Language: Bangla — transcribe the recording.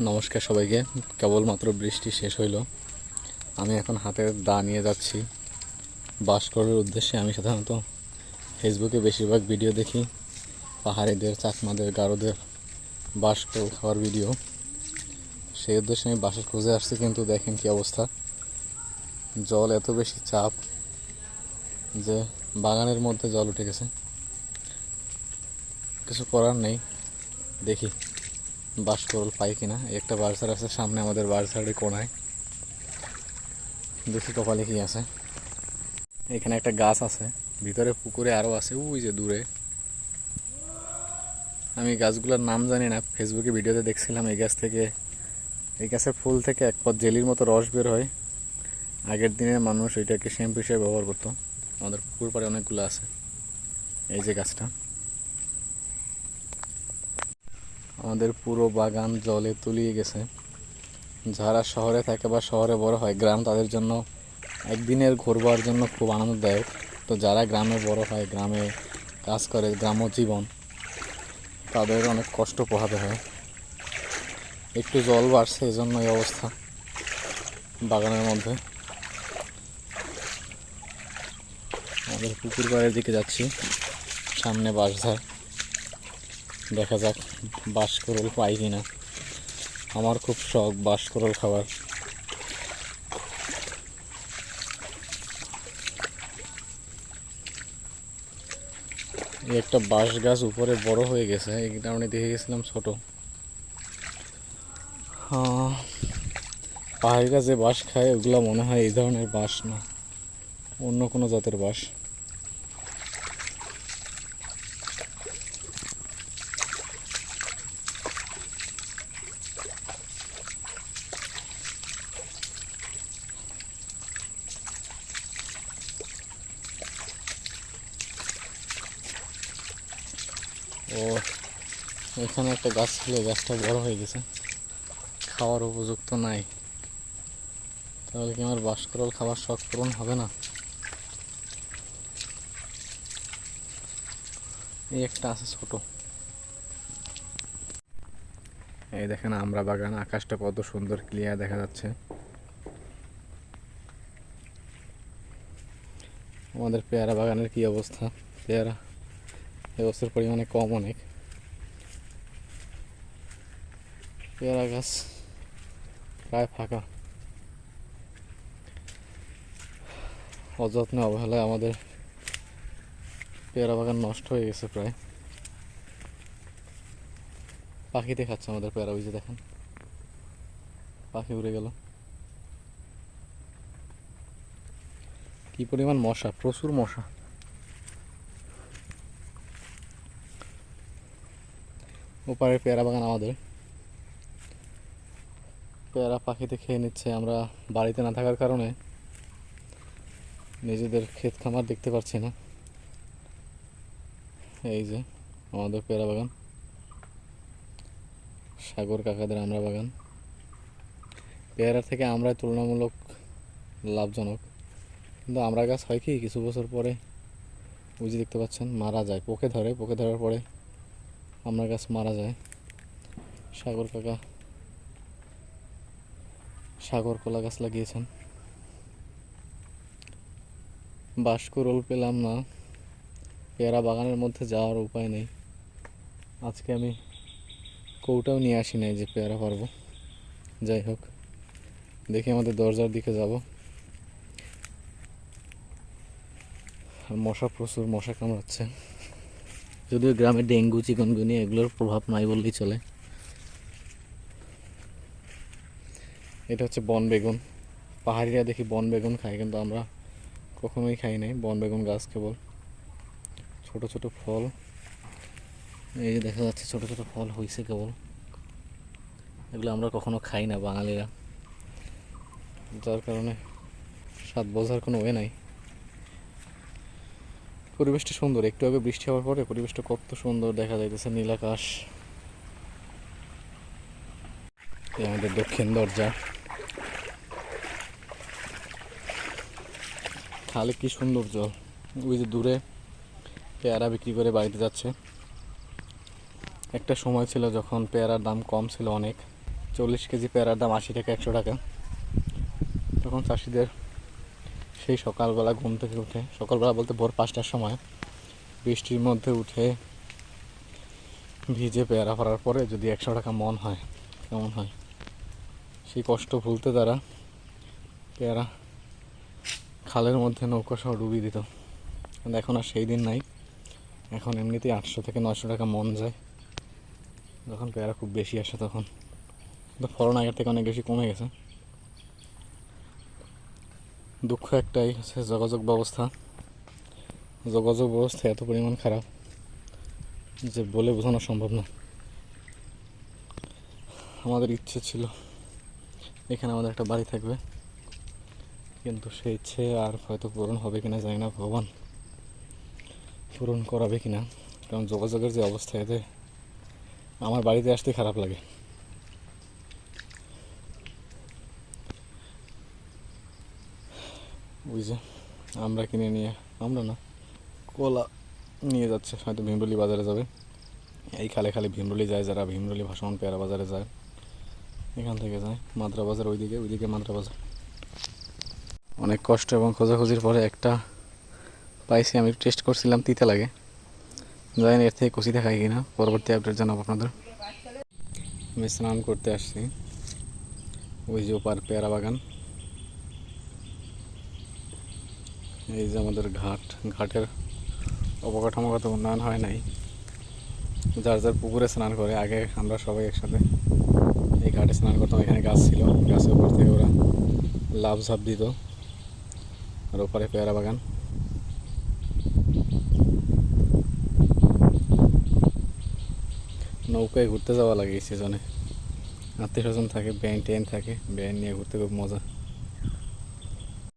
নমস্কার সবাইকে। কেবলমাত্র বৃষ্টি শেষ হইল। আমি এখন হাতে দা নিয়ে যাচ্ছি। বাস করার উদ্দেশ্যে আমি সাধারণত ফেসবুকে বেশিরভাগ ভিডিও দেখি। পাহাড়িদের, চাকমাদের, গারোদের বাসকর খাওয়ার ভিডিও। সেই উদ্দেশ্যে আমি বাসের খুঁজে আসছি, কিন্তু দেখেন কি অবস্থা। জল এত বেশি চাপ যে বাগানের মধ্যে জল উঠে গেছে। কিছু করার নেই। দেখি। বাসকরল পাই কিনা? একটা বার্সার আছে সামনে আমাদের বার্সারের কোনায়। দেখি কপালে কি আছে। এখানে একটা গাছ আছে, ভিতরে পুকুরে আরও আছে ওই যে দূরে। আমি গাছগুলোর নাম জানি না, ফেসবুকে ভিডিওতে দেখছিলাম এই গাছ থেকে। এই গাছের ফুল থেকে এক পথ জেলির মতো রস বের হয়। আগের দিনের মানুষ এটাকে শ্যাম্পু হিসেবে ব্যবহার করতো। আমাদের পুকুর পাড়ে অনেকগুলো আছে। এই যে গাছটা। আমাদের পুরো বাগান জলে তলিয়ে গেছে। যারা শহরে থাকে বা শহরে বড় হয়, গ্রাম তাদের জন্য একদিনের ঘুরবার জন্য খুব আনন্দদায়ক। তো যারা গ্রামে বড় হয়, গ্রামে কাজ করে, গ্রাম্য জীবন, তাদের অনেক কষ্ট পোহাতে হয়। একটু জল বাড়ছে এই জন্য এই অবস্থা বাগানের মধ্যে। আমাদের পুকুর পাড়ের দিকে যাচ্ছি, সামনে বাঁশঝাড়। দেখা যাক বাঁশকরল পাই কিনা। আমার খুব শখ বাঁশকরল খাবার। একটা বাঁশ গাছ উপরে বড় হয়ে গেছে এই কারণে দেখে গেছিলাম ছোট। আহ, পাহাড়ি গাছে বাঁশ খায় ওগুলো মনে হয় এই ধরনের বাঁশ না। অন্য কোনো জাতের বাঁশ। ও এখানে একটা গাছ ছিল, গাছটা বড় হয়ে গেছে। খাওয়ার উপযুক্ত নাই। তাহলে কি আমার বাসকরল খাবার শখ পূরণ হবে না? এই একটা আছে ছোট। এই দেখেন, আমরা বাগান, আকাশটা কত সুন্দর ক্লিয়ার দেখা যাচ্ছে। আমাদের পেয়ারা বাগানের কি অবস্থা? পেয়ারা? এবছর পরিমাণে কম অনেক। পেয়ারা গাছ প্রায় ফাঁকা। অযত্নে অবহেলায় আমাদের পেয়ারা বাগান নষ্ট হয়ে গেছে প্রায়। পাখিতে খাচ্ছে আমাদের পেয়ারা যে দেখেন। পাখি উড়ে গেল। কি পরিমাণ মশা, প্রচুর মশা। ওপারের পেয়ারা বাগান আমাদের। পেয়ারা পাখিতে খেয়ে নিচ্ছে আমরা বাড়িতে না থাকার কারণে। নিজেদের ক্ষেত খামার দেখতে পাচ্ছি না। এই যে আমাদের পেয়ারা বাগান। সাগর কাকাদের আমরা বাগান। পেয়ারা থেকে আমরা তুলনামূলক লাভজনক। কিন্তু আমরা গাছ হয় কি, কিছু বছর পরে যে দেখতে পাচ্ছেন, মারা যায়। পোকে ধরে, পোকে ধরার পরে আমরা গাছ মারা যায়। সাগর কাকা, সাগর কলা গাছ লাগিয়েছেন। বাসকরল পেলাম না। পেয়ারা বাগানের মধ্যে যাওয়ার উপায় নেই। আজকে আমি কৌটাও নিয়ে আসি নাই যে পেয়ারা পারব। যাই হোক, দেখি আমাদের দরজার দিকে যাব। মশা প্রচুর মশা কামড়াচ্ছে। যদিও গ্রামে ডেঙ্গু চিকনগুনিয়া এগুলোর প্রভাব নাই বললেই চলে। এটা হচ্ছে বন বেগুন। পাহাড়িরা দেখি বন বেগুন খায়, কিন্তু আমরা কখনোই খাই নাই। বন বেগুন গাছ কেবল। ছোট ছোট ফল। এই যে দেখা যাচ্ছে ছোট ছোট ফল হয়েছে কেবল। এগুলো আমরা কখনো খাই না বাঙালিরা। যার কারণে স্বাদ বোঝার কোনো ওয়ে নাই। পরিবেশটা সুন্দর, একটু আগে বৃষ্টি হওয়ার পরে পরিবেশটা কত সুন্দর দেখা যাইতেছে নীল আকাশ। এই আমাদের দক্ষিণ দরজা। খালে কি সুন্দর জল। ওই যে দূরে পেয়ারা বিক্রি করে বাড়িতে যাচ্ছে। একটা সময় ছিল যখন পেয়ারার দাম কম ছিল অনেক। চল্লিশ কেজি পেয়ারার দাম আশি টাকা একশো টাকা। তখন চাষিদের সেই সকালবেলা ঘুম থেকে উঠে, সকালবেলা বলতে ভোর পাঁচটার সময় বৃষ্টির মধ্যে উঠে ভিজে পেয়ারা পারার পরে যদি একশো টাকা মন হয়, কেমন হয়? সেই কষ্ট ভুলতে তারা পেয়ারা খালের মধ্যে নৌকা সহ ডুবিয়ে দিত। কিন্তু এখন আর সেই দিন নাই। এখন এমনিতেই আটশো থেকে নশো টাকা মন যায়। যখন পেয়ারা খুব বেশি আসে তখন। কিন্তু ফলন আগের থেকে অনেক বেশি কমে গেছে। দুঃখ একটাই, হচ্ছে যোগাযোগ ব্যবস্থা। যোগাযোগ ব্যবস্থা এত পরিমাণ খারাপ যে বলে বোঝানো সম্ভব না। আমাদের ইচ্ছে ছিল, এখানে আমাদের একটা বাড়ি থাকবে। কিন্তু সেই ইচ্ছে আর হয়তো পূরণ হবে কিনা জানি না, ভগবান পূরণ করাবে কিনা। কারণ যোগাযোগের যে অবস্থা এতে, আমার বাড়িতে আসতে খারাপ লাগে। যে আমরা কিনে নিয়ে, আমরা না, কলা নিয়ে যাচ্ছে। হয়তো ভীমরুলি বাজারে যাবে। এই খালে খালে ভীমরুলি যায় যারা, ভীমরুলি ভাসমান পেয়ারা বাজারে যায়। এখান থেকে যায়, মাদ্রা বাজার ওইদিকে ওইদিকে মাদ্রা বাজার। অনেক কষ্ট এবং খোঁজাখুঁজির পরে একটা পাইছি, আমি টেস্ট করছিলাম, তিতা লাগে। জানি এর থেকে কষি দেখায় কিনা, পরবর্তী আপডেট জানাব আপনাদের। আমি স্নান করতে আসছি। ওই যে ওপার পেয়ারা বাগান। এই যে আমাদের ঘাট, ঘাটের অবকাঠামোগত উন্নয়ন হয় নাই। যার যার পুকুরে স্নান করে, আগে আমরা সবাই একসাথে এই ঘাটে স্নান করতাম। এখানে গাছ ছিল, গাছের উপর থেকে ওরা লাভ ঝাপ দিত আর ওপারে পেয়ারা বাগান। নৌকায় ঘুরতে যাওয়া লাগে এই সিজনে আত্মীয় স্বজন থাকে ব্যান ট্যান থাকে ব্যান নিয়ে ঘুরতে খুব মজা।